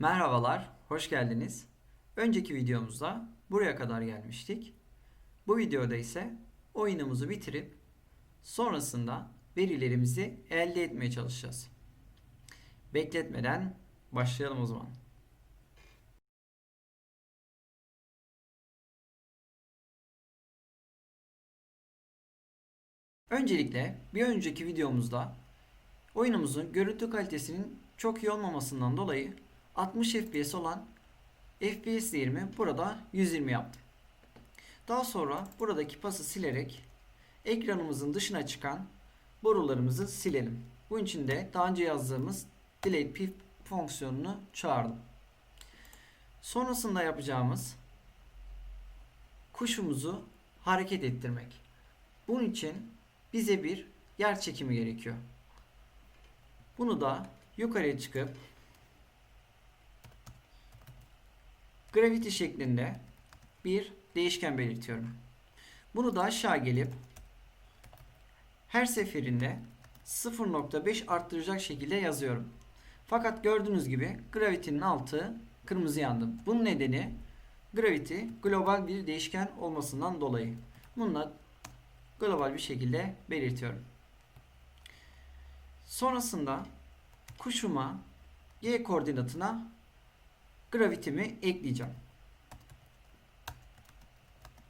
Merhabalar, hoş geldiniz. Önceki videomuzda buraya kadar gelmiştik. Bu videoda ise oyunumuzu bitirip sonrasında verilerimizi elde etmeye çalışacağız. Bekletmeden başlayalım o zaman. Öncelikle bir önceki videomuzda oyunumuzun görüntü kalitesinin çok iyi olmamasından dolayı 60 FPS olan FPS değerimi burada 120 yaptım. Daha sonra buradaki pası silerek ekranımızın dışına çıkan borularımızı silelim. Bunun için de daha önce yazdığımız delete pip fonksiyonunu çağırdım. Sonrasında yapacağımız kuşumuzu hareket ettirmek. Bunun için bize bir yer çekimi gerekiyor. Bunu da yukarıya çıkıp gravity şeklinde bir değişken belirtiyorum. Bunu da aşağı gelip her seferinde 0.5 arttıracak şekilde yazıyorum. Fakat gördüğünüz gibi gravity'nin altı kırmızı yandı. Bunun nedeni gravity global bir değişken olmasından dolayı. Bunu da global bir şekilde belirtiyorum. Sonrasında kuşuma y koordinatına gravitimi ekleyeceğim.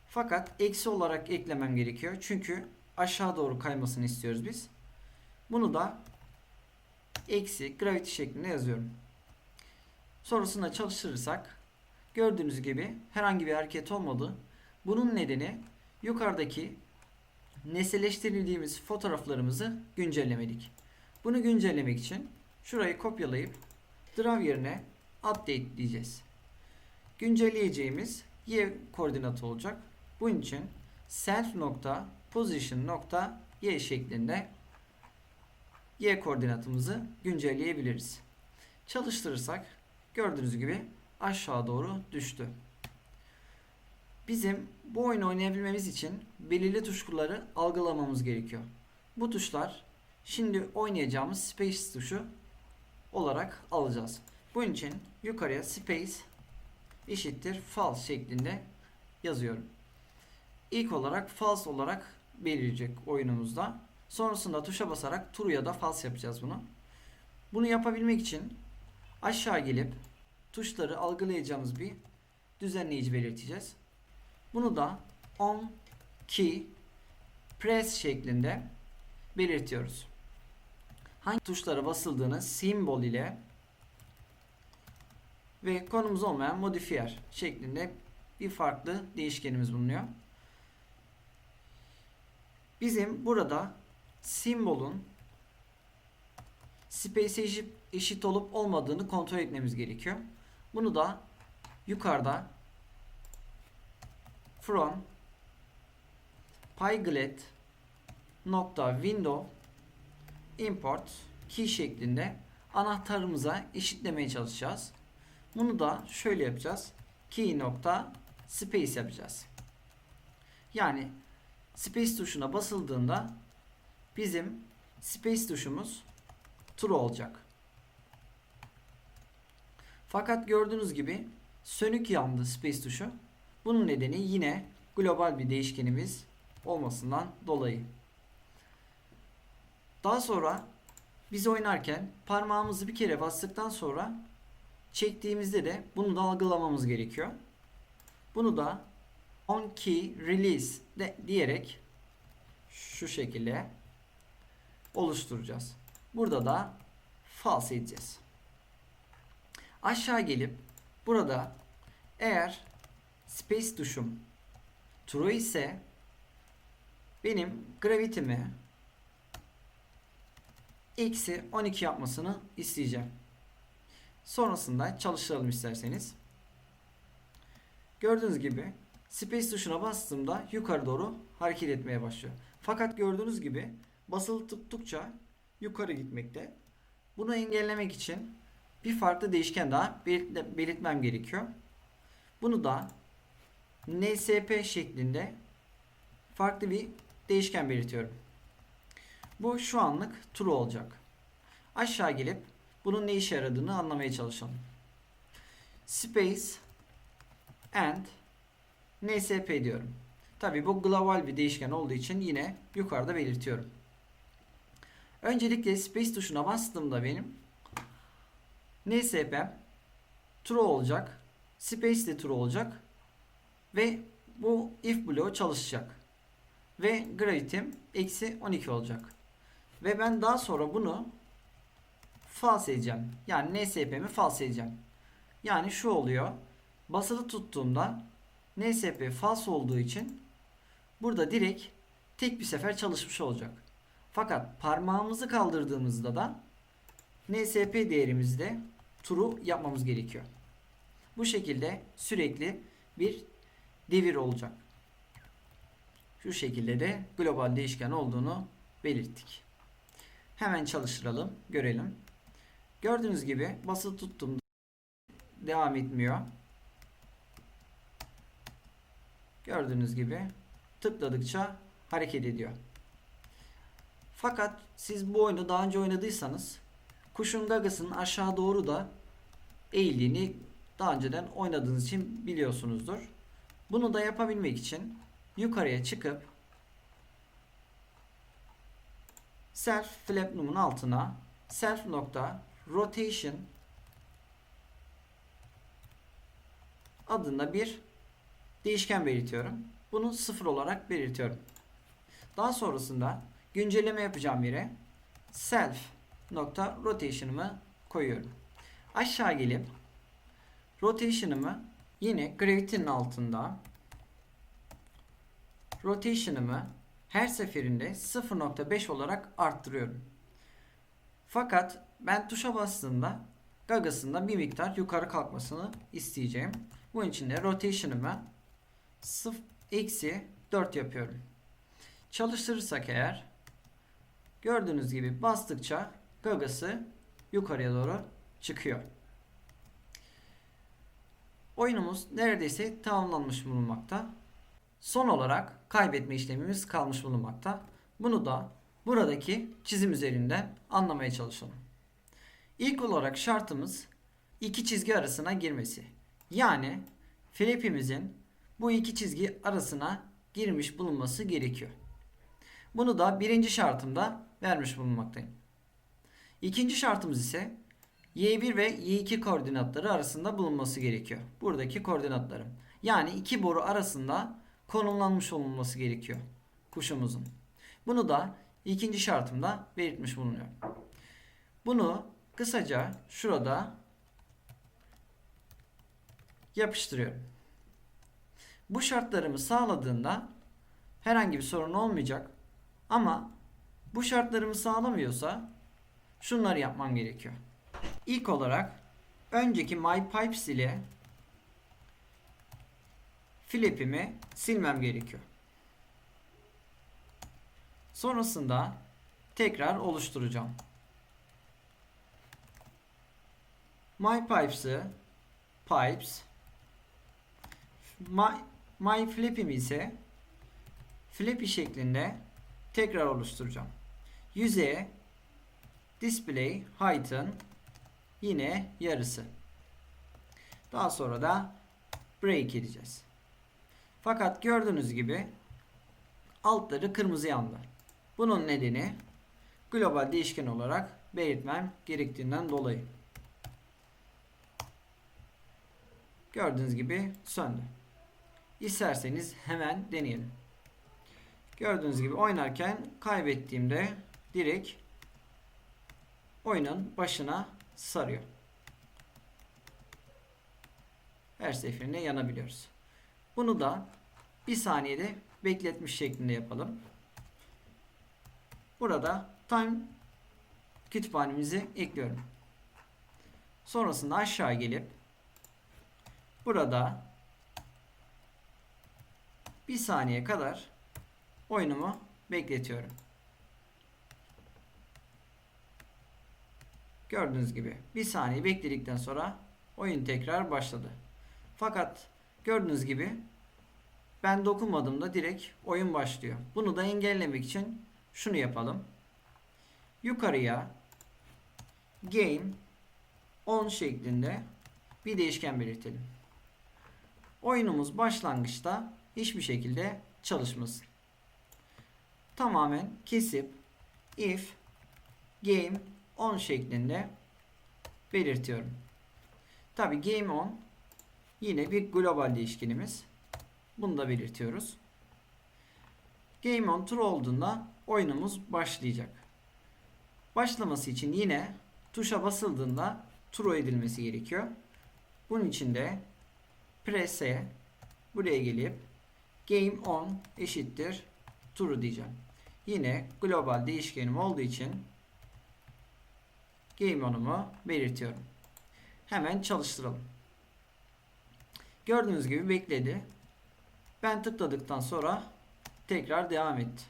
Fakat eksi olarak eklemem gerekiyor. Çünkü aşağı doğru kaymasını istiyoruz biz. Bunu da eksi gravity şeklinde yazıyorum. Sonrasında çalıştırırsak gördüğünüz gibi herhangi bir hareket olmadı. Bunun nedeni yukarıdaki nesneleştirildiğimiz fotoğraflarımızı güncellemedik. Bunu güncellemek için şurayı kopyalayıp draw yerine update diyeceğiz. Güncelleyeceğimiz y koordinatı olacak. Bunun için self nokta position nokta y şeklinde y koordinatımızı güncelleyebiliriz. Çalıştırırsak gördüğünüz gibi aşağı doğru düştü. Bizim bu oyunu oynayabilmemiz için belirli tuşları algılamamız gerekiyor. Bu tuşlar şimdi oynayacağımız space tuşu olarak alacağız. Bunun için yukarıya space eşittir false şeklinde yazıyorum. İlk olarak false olarak belirleyecek oyunumuzda. Sonrasında tuşa basarak true ya da false yapacağız bunu. Bunu yapabilmek için aşağı gelip tuşları algılayacağımız bir düzenleyici belirteceğiz. Bunu da on key press şeklinde belirtiyoruz. Hangi tuşlara basıldığını simbol ile ve konumuz olmayan modifier şeklinde bir farklı değişkenimiz bulunuyor. Bizim burada simbolun space eşit, olup olmadığını kontrol etmemiz gerekiyor. Bunu da yukarıda from pyglet nokta window import key şeklinde anahtarımıza eşitlemeye çalışacağız. Bunu da şöyle yapacağız. Key nokta space yapacağız. Yani space tuşuna basıldığında bizim space tuşumuz true olacak. Fakat gördüğünüz gibi sönük yandı space tuşu. Bunun nedeni yine global bir değişkenimiz olmasından dolayı. Daha sonra biz oynarken parmağımızı bir kere bastıktan sonra çektiğimizde de bunu da algılamamız gerekiyor. Bunu da on key release de diyerek şu şekilde oluşturacağız. Burada da false edeceğiz. Aşağı gelip burada eğer space tuşum true ise benim gravity'mi eksi 12 yapmasını isteyeceğim. Sonrasında çalıştıralım isterseniz. Gördüğünüz gibi space tuşuna bastığımda yukarı doğru hareket etmeye başlıyor. Fakat gördüğünüz gibi basılı tuttukça yukarı gitmekte. Bunu engellemek için bir farklı değişken daha belirtmem gerekiyor. Bunu da nsp şeklinde farklı bir değişken belirtiyorum. Bu şu anlık true olacak. Aşağı gelip bunun ne işe yaradığını anlamaya çalışalım. space and nsp diyorum. Tabi bu global bir değişken olduğu için yine yukarıda belirtiyorum. Öncelikle space tuşuna bastığımda benim NSP'm true olacak. Space de true olacak. Ve bu if bloğu çalışacak. Ve gravity'm eksi 12 olacak. Ve ben daha sonra bunu false edeceğim. Yani NSP'mi false edeceğim. Yani şu oluyor. Basılı tuttuğumda NSP false olduğu için burada direkt tek bir sefer çalışmış olacak. Fakat parmağımızı kaldırdığımızda da NSP değerimizde true yapmamız gerekiyor. Bu şekilde sürekli bir devir olacak. Şu şekilde de global değişken olduğunu belirttik. Hemen çalıştıralım, görelim. Gördüğünüz gibi basılı tuttuğumda devam etmiyor. Gördüğünüz gibi tıkladıkça hareket ediyor. Fakat siz bu oyunu daha önce oynadıysanız kuşun gagasının aşağı doğru da eğildiğini daha önceden oynadığınız için biliyorsunuzdur. Bunu da yapabilmek için yukarıya çıkıp self flap numun altına self nokta rotation adında bir değişken belirtiyorum. Bunu sıfır olarak belirtiyorum. Daha sonrasında güncelleme yapacağım yere self nokta rotation'ımı koyuyorum. Aşağı gelip rotation'ımı yine gravity'nin altında rotation'ımı her seferinde 0.5 olarak arttırıyorum. Fakat ben tuşa bastığımda gagasında bir miktar yukarı kalkmasını isteyeceğim. Bunun için de rotation'ımı 0 eksi 4 yapıyorum. Çalıştırırsak eğer gördüğünüz gibi bastıkça gagası yukarıya doğru çıkıyor. Oyunumuz neredeyse tamamlanmış bulunmakta. Son olarak kaybetme işlemimiz kalmış bulunmakta. Bunu da buradaki çizim üzerinden anlamaya çalışalım. İlk olarak şartımız iki çizgi arasına girmesi. Yani flap'imizin bu iki çizgi arasına girmiş bulunması gerekiyor. Bunu da birinci şartımda vermiş bulunmaktayım. İkinci şartımız ise y1 ve y2 koordinatları arasında bulunması gerekiyor. Buradaki koordinatlarım. Yani iki boru arasında konumlanmış olunması gerekiyor kuşumuzun. Bunu da ikinci şartımda belirtmiş bulunuyor. Bunu kısaca şurada yapıştırıyorum. Bu şartlarımı sağladığında herhangi bir sorun olmayacak. Ama bu şartlarımı sağlamıyorsa şunları yapmam gerekiyor. İlk olarak önceki MyPipes ile flap'imi silmem gerekiyor. Sonrasında tekrar oluşturacağım. MyPipes'ı pipes my, my flap'imi ise flappy şeklinde tekrar oluşturacağım. Yüzeye display height'ın yine yarısı. Daha sonra da break edeceğiz. Fakat gördüğünüz gibi altları kırmızı yandı. Bunun nedeni global değişken olarak belirtmem gerektiğinden dolayı. Gördüğünüz gibi söndü. İsterseniz hemen deneyelim. Gördüğünüz gibi oynarken kaybettiğimde direkt oyunun başına sarıyor. Her seferinde yanabiliyoruz. Bunu da bir saniyede bekletmiş şeklinde yapalım. Burada time kütüphanemizi ekliyorum. Sonrasında aşağı gelip burada bir saniye kadar oyunumu bekletiyorum. Gördüğünüz gibi bir saniye bekledikten sonra oyun tekrar başladı. Fakat gördüğünüz gibi ben dokunmadığımda direkt oyun başlıyor. Bunu da engellemek için şunu yapalım. Yukarıya game on şeklinde bir değişken belirtelim. Oyunumuz başlangıçta hiçbir şekilde çalışmasın. Tamamen kesip if game on şeklinde belirtiyorum. Tabi game on yine bir global değişkenimiz. Bunu da belirtiyoruz. Game on true olduğunda oyunumuz başlayacak. Başlaması için yine tuşa basıldığında true edilmesi gerekiyor. Bunun için de press'e buraya gelip game on eşittir true diyeceğim. Yine global değişkenim olduğu için game on'umu belirtiyorum. Hemen çalıştıralım. Gördüğünüz gibi bekledi. Ben tıkladıktan sonra tekrar devam etti.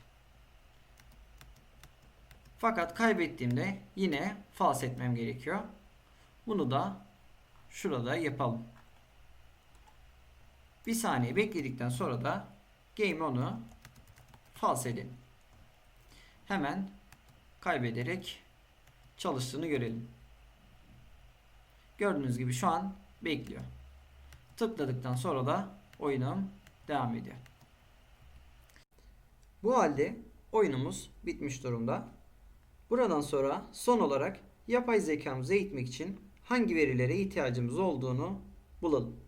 Fakat kaybettiğimde yine false etmem gerekiyor. Bunu da şurada yapalım. Bir saniye bekledikten sonra da game on'u false edelim. Hemen kaybederek çalıştığını görelim. Gördüğünüz gibi şu an bekliyor. Tıkladıktan sonra da oyunum devam ediyor. Bu halde oyunumuz bitmiş durumda. Buradan sonra son olarak yapay zekamızı eğitmek için hangi verilere ihtiyacımız olduğunu bulalım.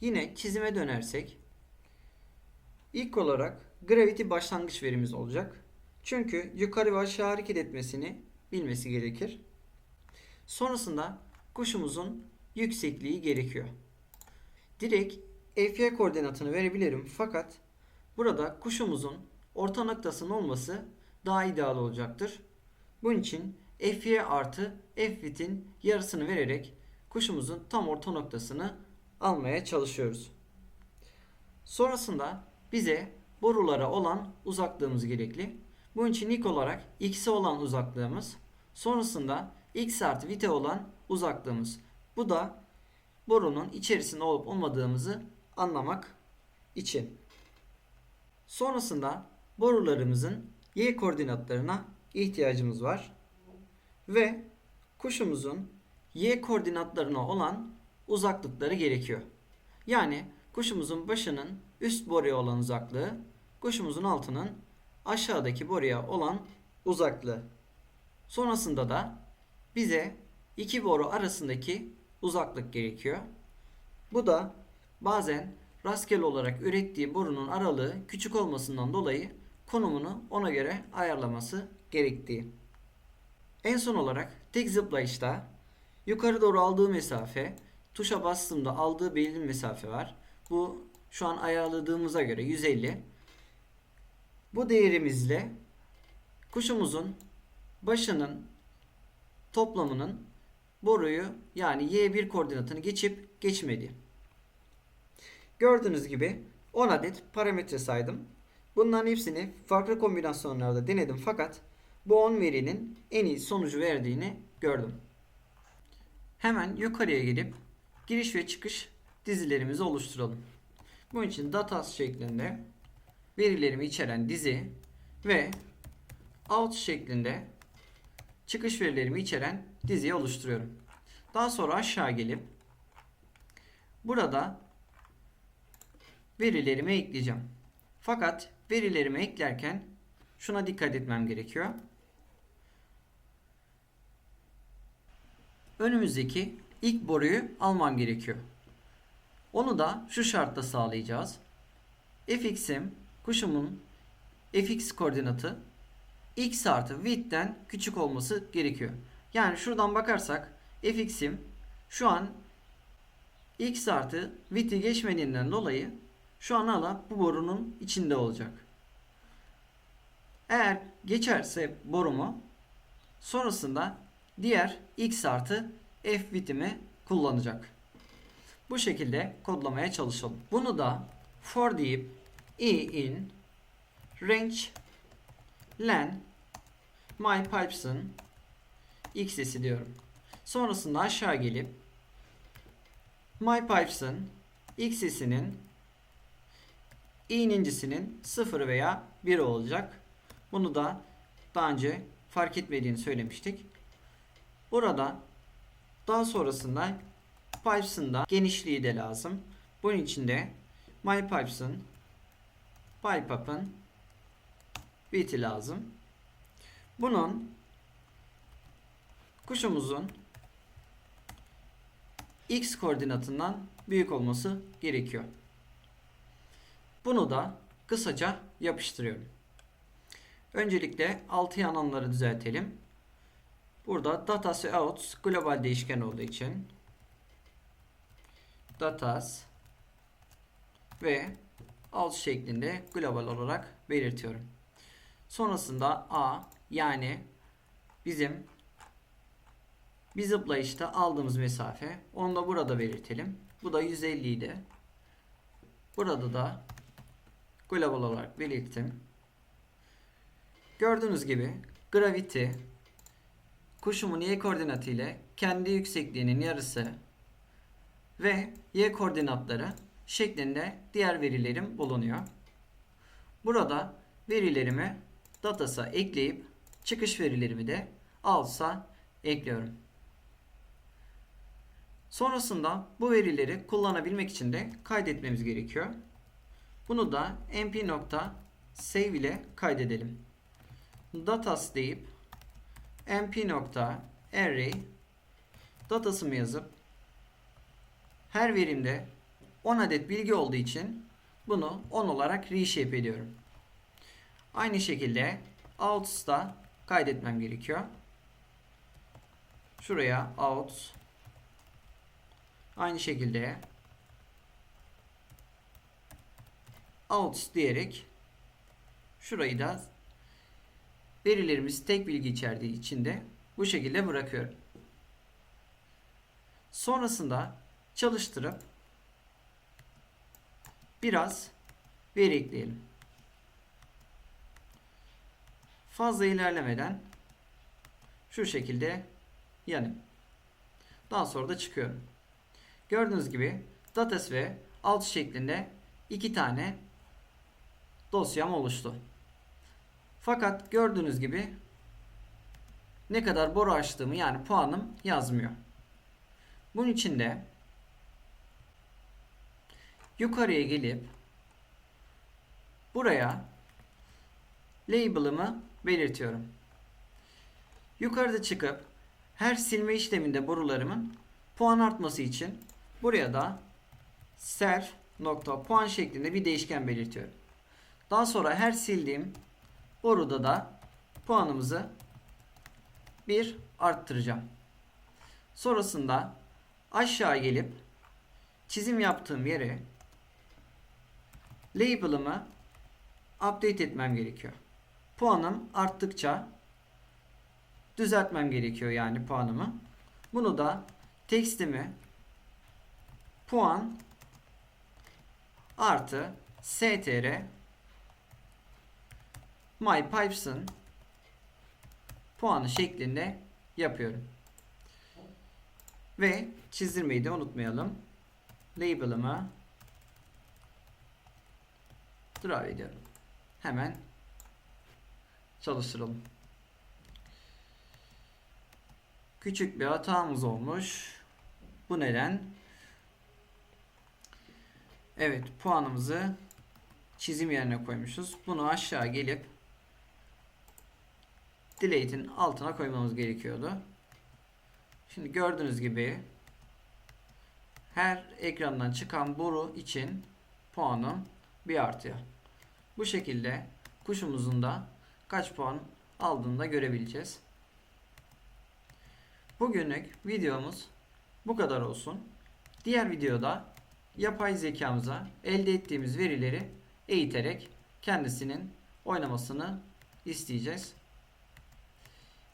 Yine çizime dönersek ilk olarak gravity başlangıç verimiz olacak. Çünkü yukarı ve aşağı hareket etmesini bilmesi gerekir. Sonrasında kuşumuzun yüksekliği gerekiyor. Direkt FY koordinatını verebilirim fakat burada kuşumuzun orta noktasının olması daha ideal olacaktır. Bunun için FY artı Fbit'in yarısını vererek kuşumuzun tam orta noktasını almaya çalışıyoruz. Sonrasında bize borulara olan uzaklığımız gerekli. Bunun için ilk olarak x'e olan uzaklığımız, sonrasında x artı vite olan uzaklığımız. Bu da borunun içerisinde olup olmadığımızı anlamak için. Sonrasında borularımızın y koordinatlarına ihtiyacımız var. Ve kuşumuzun y koordinatlarına olan uzaklıkları gerekiyor. Yani kuşumuzun başının üst boruya olan uzaklığı, kuşumuzun altının aşağıdaki boruya olan uzaklığı. Sonrasında da bize iki boru arasındaki uzaklık gerekiyor. Bu da bazen rastgele olarak ürettiği borunun aralığı küçük olmasından dolayı konumunu ona göre ayarlaması gerektiği. En son olarak tek zıplayışta yukarı doğru aldığı mesafe, tuşa bastığımda aldığı belirli mesafe var. Bu şu an ayarladığımıza göre 150. Bu değerimizle kuşumuzun başının toplamının boruyu yani y1 koordinatını geçip geçmedi. Gördüğünüz gibi 10 adet parametre saydım. Bunların hepsini farklı kombinasyonlarda denedim fakat bu 10 verinin en iyi sonucu verdiğini gördüm. Hemen yukarıya gelip giriş ve çıkış dizilerimizi oluşturalım. Bunun için datas şeklinde verilerimi içeren dizi ve out şeklinde çıkış verilerimi içeren diziyi oluşturuyorum. Daha sonra aşağı gelip burada verilerimi ekleyeceğim. Fakat verilerimi eklerken şuna dikkat etmem gerekiyor. Önümüzdeki ilk boruyu almam gerekiyor. Onu da şu şartta sağlayacağız. fx'im kuşumun fx koordinatı x artı width'ten küçük olması gerekiyor. Yani şuradan bakarsak fx'im şu an x artı width'i geçmediğinden dolayı şu an hala bu borunun içinde olacak. Eğer geçerse borumu sonrasında diğer x artı f width'imi kullanacak. Bu şekilde kodlamaya çalışalım. Bunu da for deyip e in range len my pipes'ın x'si diyorum. Sonrasında aşağı gelip my pipes'ın x'sinin i'nincisinin 0 veya 1 olacak. Bunu da daha önce fark etmediğini söylemiştik. Burada daha sonrasında Pipes'ın da genişliği de lazım. Bunun için de MyPipes'ın PyPup'ın biti lazım. Bunun kuşumuzun x koordinatından büyük olması gerekiyor. Bunu da kısaca yapıştırıyorum. Öncelikle altı yananları düzeltelim. Burada datas ve global değişken olduğu için datas ve outs şeklinde global olarak belirtiyorum. Sonrasında a yani bizim bir zıplayışta aldığımız mesafe. Onu da burada belirtelim. Bu da 150 idi. Burada da global olarak belirttim. Gördüğünüz gibi gravity kuşumun y koordinatı ile kendi yüksekliğinin yarısı ve y koordinatları şeklinde diğer verilerim bulunuyor. Burada verilerimi datas'a ekleyip çıkış verilerimi de alsa ekliyorum. Sonrasında bu verileri kullanabilmek için de kaydetmemiz gerekiyor. Bunu da mp.save ile kaydedelim. datas deyip mp.array datasımı yazıp her verimde 10 adet bilgi olduğu için bunu 10 olarak reshape ediyorum. Aynı şekilde outs'ta kaydetmem gerekiyor. Şuraya outs Aynı şekilde outs diyerek şurayı da verilerimiz tek bilgi içerdiği için de bu şekilde bırakıyorum. Sonrasında çalıştırıp biraz veri ekleyelim. Fazla ilerlemeden şu şekilde yanım. Daha sonra da çıkıyorum. Gördüğünüz gibi datas ve alt şeklinde iki tane dosyam oluştu. Fakat gördüğünüz gibi ne kadar boru açtığımı yani puanım yazmıyor. Bunun için de yukarıya gelip buraya label'ımı belirtiyorum. Yukarıda çıkıp her silme işleminde borularımın puan artması için Buraya da self nokta puan şeklinde bir değişken belirtiyorum. Daha sonra her sildiğim boruda da puanımızı bir arttıracağım. Sonrasında aşağı gelip çizim yaptığım yere label'ımı update etmem gerekiyor. Puanım arttıkça düzeltmem gerekiyor yani puanımı. Bunu da tekstimi puan artı str mypipes'ın puanı şeklinde yapıyorum. Ve çizdirmeyi de unutmayalım. Label'ımı draw ediyorum. Hemen çalıştıralım. Küçük bir hatamız olmuş. Bu neden? Evet puanımızı çizim yerine koymuşuz. Bunu aşağı gelip delete'in altına koymamız gerekiyordu. Şimdi gördüğünüz gibi her ekrandan çıkan boru için puanım bir artıyor. Bu şekilde kuşumuzun da kaç puan aldığını da görebileceğiz. Bugünlük videomuz bu kadar olsun. Diğer videoda yapay zekamıza elde ettiğimiz verileri eğiterek kendisinin oynamasını isteyeceğiz.